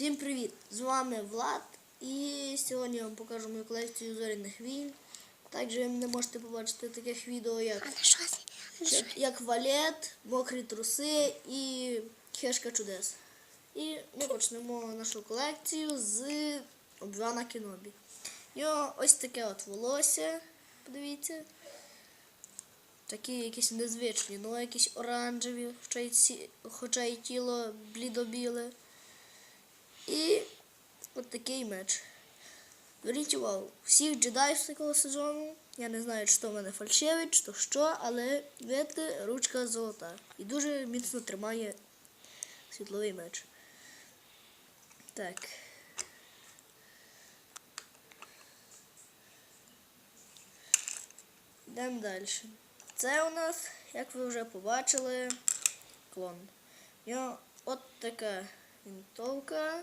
Всім привіт! З вами Влад. І сьогодні я вам покажу мою колекцію зоряних війн. Також ви не можете побачити таких відео, як, як, валет, мокрі труси і хешка чудес. І ми почнемо нашу колекцію з Обвана Кінобі. Його ось таке от волосся. Подивіться. Такі якісь незвичні, ну якісь оранжеві, хоча й, хоча й тіло блідо-біле. І от такий меч. Зверніть всіх джедаїв такого сезону. Я не знаю, то в мене фальшивий, чи то що, але видите, ручка золота. І дуже міцно тримає світловий меч. Так. Йдемо далі. Це у нас, як ви вже побачили, клон. У нього от така вінтовка.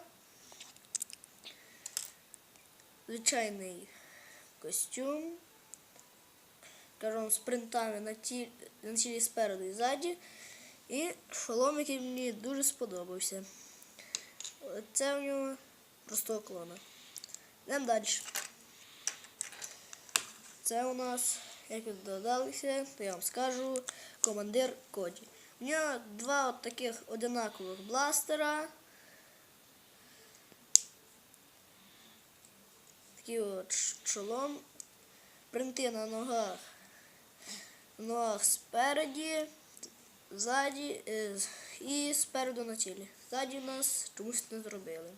Звичайний костюм. Кажу, з принтами на тілі, на тілі спереду і ззаді. І шолом, який мені дуже сподобався. Це у нього простого клона. Йдемо далі. Це у нас, як ви додалися, то я вам скажу, командир Коді. У нього два от таких одинакових бластера. Такий от шолом. Принти на ногах. Ногах спереді, ззаді е, і спереду на тілі. Ззаді нас чомусь не зробили.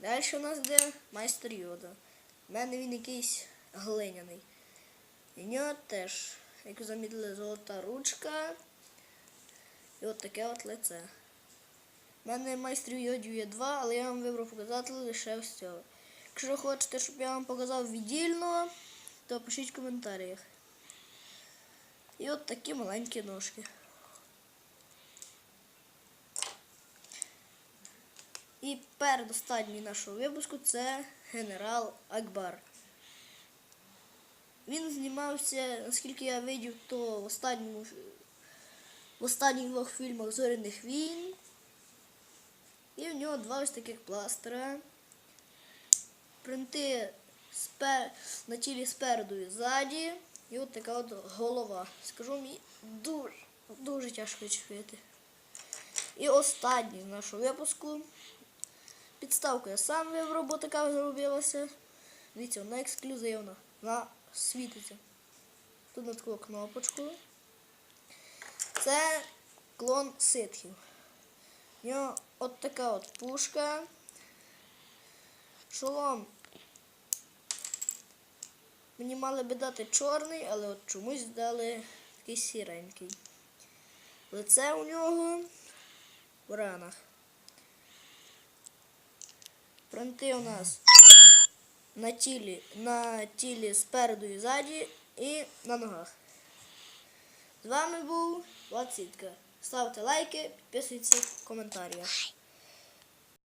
Далі у нас йде майстер Йода. У мене він якийсь глиняний. І в нього теж, як замітили, золота ручка. І от таке от лице. У мене майстрів йодів є два, але я вам вибрав показати лише ось цього. Якщо хочете, щоб я вам показав віддільно, то пишіть в коментарях. І от такі маленькі ножки. І передостанній нашого випуску це генерал Акбар. Він знімався, наскільки я видів, то в останньому в останніх двох фільмах Зоряних війн. І в нього два ось таких пластера. Принти спер... на тілі спереду і ззаді. І от така от голова. Скажу мені дуже, дуже тяжко відчепити. І останній з нашого випуску. Підставку я сам вибрав, бо така зробилася. Дивіться, вона ексклюзивна. Вона світиться. Тут на таку кнопочку. Це клон ситхів. У нього от така от пушка. Шолом. Мені мали би дати чорний, але от чомусь дали такий сіренький. Лице у нього в ранах. Принти у нас на тілі, на тілі спереду і ззаді і на ногах. З вами був Влад Сітка. Ставте лайки, підписуйтесь в коментарях.